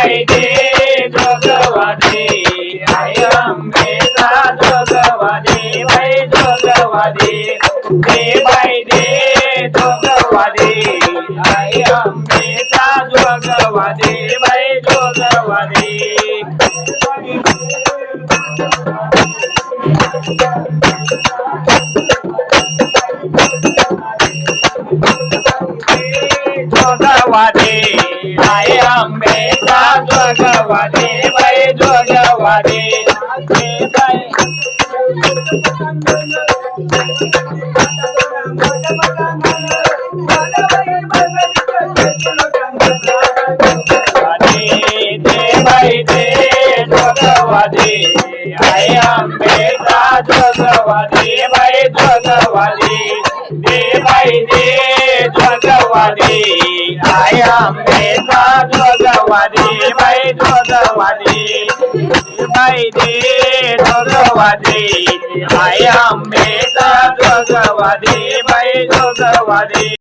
देवाई दे जोगवादी आई अंबेचा जोगवादी बाई जोगवादी देवाई दे जोगवादी आई अंबेचा जोगवादी बाई जोगवादी. जोगवादी आई अंबेचा जोगवादी बाई जोगवादी दे बाई वादी. दे बाई दे आई अंबेचा जोगवादी बाई दे बाई दे आई बाई जोगवादी बाई दे जोगवादी आई अंबेचा जोगवादी बाई जोगवादी